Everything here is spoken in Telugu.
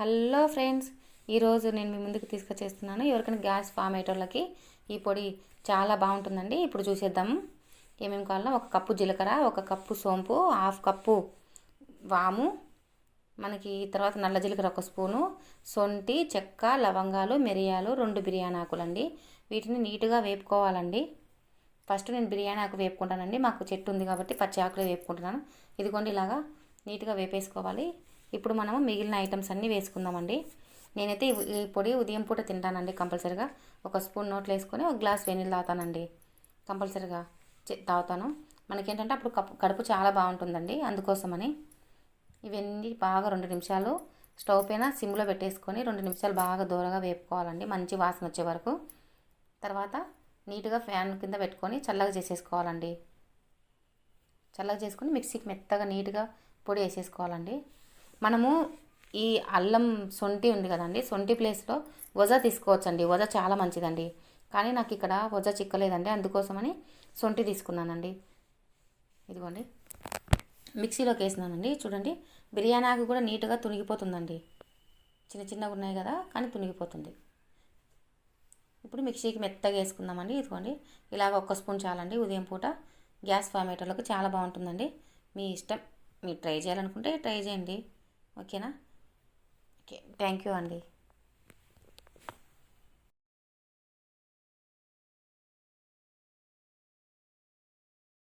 హలో ఫ్రెండ్స్ ఈరోజు నేను మీ ముందుకు తీసుకొచ్చేస్తున్నాను ఎవరికైనా గ్యాస్ ఫామ్ అయ్యేటోళ్ళకి ఈ పొడి చాలా బాగుంటుందండి. ఇప్పుడు చూసేద్దాము ఏమేమి కావాలో ఒక కప్పు జీలకర్ర ఒక కప్పు సోంపు హాఫ్ కప్పు వాము మనకి తర్వాత నల్ల జీలకర్ర ఒక స్పూను సొంటి చెక్క లవంగాలు మిరియాలు రెండు బిర్యానీ ఆకులండి. వీటిని నీట్గా వేపుకోవాలండి. ఫస్ట్ నేను బిర్యానీ ఆకు వేపుకుంటానండి. మాకు చెట్టు ఉంది కాబట్టి పచ్చి ఆకులే వేపుకుంటున్నాను. ఇదిగోండి ఇలాగా నీట్గా వేపేసుకోవాలి. ఇప్పుడు మనము మిగిలిన ఐటమ్స్ అన్నీ వేసుకుందామండి. నేనైతే ఈ పొడి ఉదయం పూట తింటానండి కంపల్సరిగా. ఒక స్పూన్ నోట్లు వేసుకొని ఒక గ్లాస్ వెనీళ్ళు తాగుతానండి కంపల్సరిగా తాగుతాను. మనకేంటంటే అప్పుడు కప్పు కడుపు చాలా బాగుంటుందండి అందుకోసమని. ఇవన్నీ బాగా రెండు నిమిషాలు స్టవ్ పైన సిమ్లో పెట్టేసుకొని రెండు నిమిషాలు బాగా దూరంగా వేపుకోవాలండి. మంచి వాసన వచ్చే వరకు. తర్వాత నీట్గా ఫ్యాన్ కింద పెట్టుకొని చల్లగా చేసేసుకోవాలండి. చల్లగా చేసుకొని మిక్సీకి మెత్తగా నీట్గా పొడి వేసేసుకోవాలండి. మనము ఈ అల్లం సొంటి ఉంది కదండి సొంటి ప్లేస్లో వజ తీసుకోవచ్చండి. వజ చాలా మంచిదండి. కానీ నాకు ఇక్కడ వజ చిక్కలేదండి అందుకోసమని సొంటి తీసుకున్నానండి. ఇదిగోండి. మిక్సీలోకి వేసినానండి. చూడండి బిర్యానీ ఆకు కూడా నీట్గా తునిగిపోతుందండి. చిన్న చిన్నగా ఉన్నాయి కదా కానీ తునిగిపోతుంది. ఇప్పుడు మిక్సీకి మెత్తగా వేసుకుందామండి. ఇదిగోండి ఇలాగ ఒక్క స్పూన్ చాలండి ఉదయం పూట. గ్యాస్ ఫామేటర్లకు చాలా బాగుంటుందండి. మీ ఇష్టం మీరు ట్రై చేయాలనుకుంటే ట్రై చేయండి. ఓకేనా? ఓకే థ్యాంక్ యూ అండి.